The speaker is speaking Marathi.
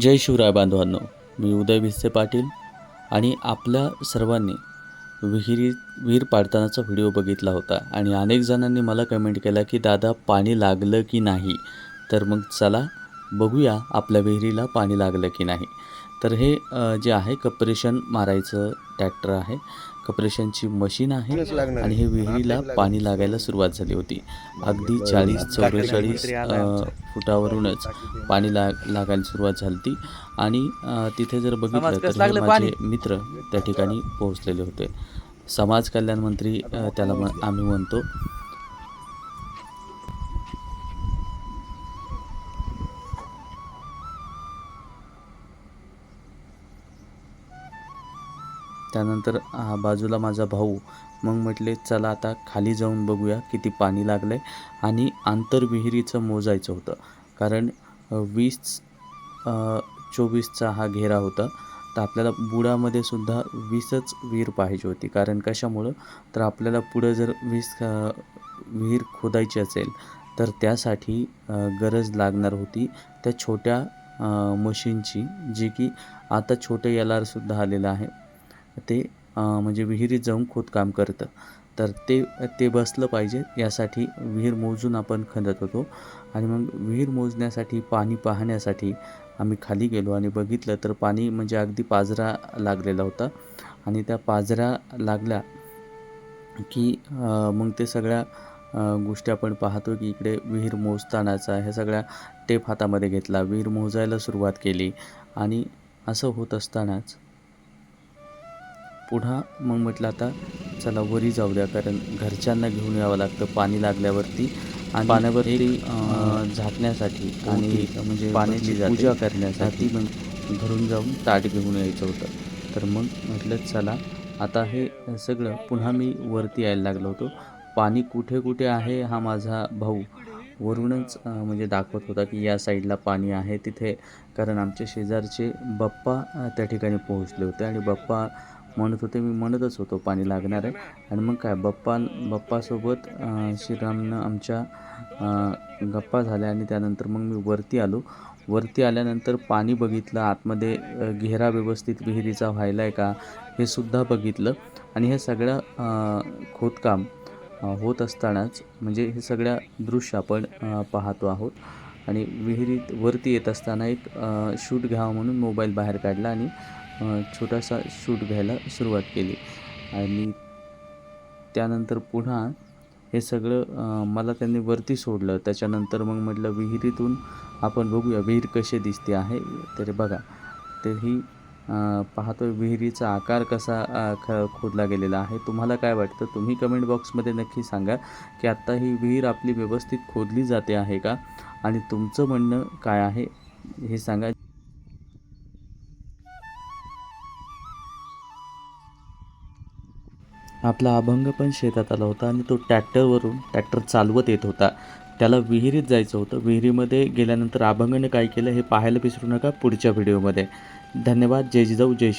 जय शिवराय बांधवांनो मी उदय भिसे पाटील आणि आपल्या सर्वांनी विहिरी विहीर पाडतानाचा व्हिडिओ बघितला होता आणि अनेक जणांनी मला कमेंट केला की दादा पाणी लागलं की नाही? तर मग चला बघूया आपल्या विहिरीला पाणी लागलं की नाही. तर हे जे आहे कपरेशन मारायचं ट्रॅक्टर आहे. कपरेशनची मशीन आहे आणि हे विहिरीला पाणी लागायला सुरुवात झाली होती. अगदी चाळीस चौवेचाळीस फुटावरूनच पाणी लाग लागायला सुरुवात झाली ती आणि तिथे जर बघितलं तर हे माझे मित्र त्या ठिकाणी पोहोचलेले होते. समाज कल्याण मंत्री त्याला म- आम्ही म्हणतो. त्यानंतर बाजूला माझा भाऊ. मग म्हटले चला आता खाली जाऊन बघूया किती पाणी लागलं आहे आणि आंतर विहिरीचं मोजायचं होतं. कारण वीस चोवीसचा हा घेरा होता. तर आपल्याला बुडामध्ये सुद्धा वीसच विहीर पाहिजे होती. कारण कशामुळं? तर आपल्याला पुढं जर वीस विहीर खोदायची असेल तर त्यासाठी गरज लागणार होती त्या छोट्या मशीनची जी की आता छोटं एल आरसुद्धा आलेलं आहे. ते म्हणजे विहिरीत जाऊन खोदकाम करतं. तर ते ते बसलं पाहिजे. यासाठी विहीर मोजून आपण खणत होतो. आणि मग विहीर मोजण्यासाठी पाणी पाहण्यासाठी आम्ही खाली गेलो आणि बघितलं तर पाणी म्हणजे अगदी पाजरा लागलेला होता. आणि त्या पाजरा लागल्या की मग ते सगळ्या गोष्टी आपण पाहतो की इकडे विहीर मोजतानाचा ह्या सगळ्या टेप हातामध्ये घेतला. विहीर मोजायला सुरुवात केली. आणि असं होत असतानाच पुन्हा मग म्हटलं आता चला वरी जाऊ द्या कारण घरच्यांना घेऊन यावं लागतं पाणी लागल्यावरती आणि पाण्यावरती झाकण्यासाठी आणि म्हणजे पाण्याची पूजा करण्यासाठी. मग घरून जाऊन ताट घेऊन यायचं होतं. तर मग म्हटलं चला आता हे सगळं पुन्हा मी वरती यायला लागलो होतो. पाणी कुठे कुठे आहे हा माझा भाऊ वरूनच म्हणजे दाखवत होता की या साईडला पाणी आहे तिथे. कारण आमच्या शेजारचे बप्पा त्या ठिकाणी पोहोचले होते आणि बप्पा म्हणत होते. मी म्हणतच होतो पाणी लागणार आहे. आणि मग काय बप्पा बप्पासोबत श्रीरामनं आमच्या गप्पा झाल्या आणि त्यानंतर मग मी वरती आलो. वरती आल्यानंतर पाणी बघितलं आतमध्ये घेरा व्यवस्थित विहिरीचा व्हायला आहे का हे सुद्धा बघितलं. आणि हे सगळं खोदकाम होत असतानाच म्हणजे हे सगळ्या दृश्य आपण पाहतो आहोत. आणि विहिरीत वरती येत असताना एक शूट घ्यावा म्हणून मोबाईल बाहेर काढला आणि छोटासा शूट घ्यायला सुरुवात केली. आणि त्यानंतर पुन्हा हे सगळं मला त्यांनी वरती सोडलं. त्याच्यानंतर मग म्हटलं विहिरीतून आपण बघूया विहीर कशी दिसते आहे. तर बघा तेही पाहतो पाहतोय विहिरीचा आकार कसा ख खोदला गेलेला आहे. तुम्हाला काय वाटतं? तुम्ही कमेंट बॉक्समध्ये नक्की सांगा की आत्ता ही विहीर आपली व्यवस्थित खोदली जाते आहे का? आणि तुमचं म्हणणं काय आहे हे सांगा. आपला अभंग पण शेतात आला होता आणि तो ट्रॅक्टरवरून ट्रॅक्टर चालवत येत होता. त्याला विहिरीत जायचं होतं. विहिरीमध्ये गेल्यानंतर अभंगाने काय केलं हे पाहायला विसरू नका पुढच्या व्हिडिओमध्ये. धन्यवाद. जय जिजाऊ. जय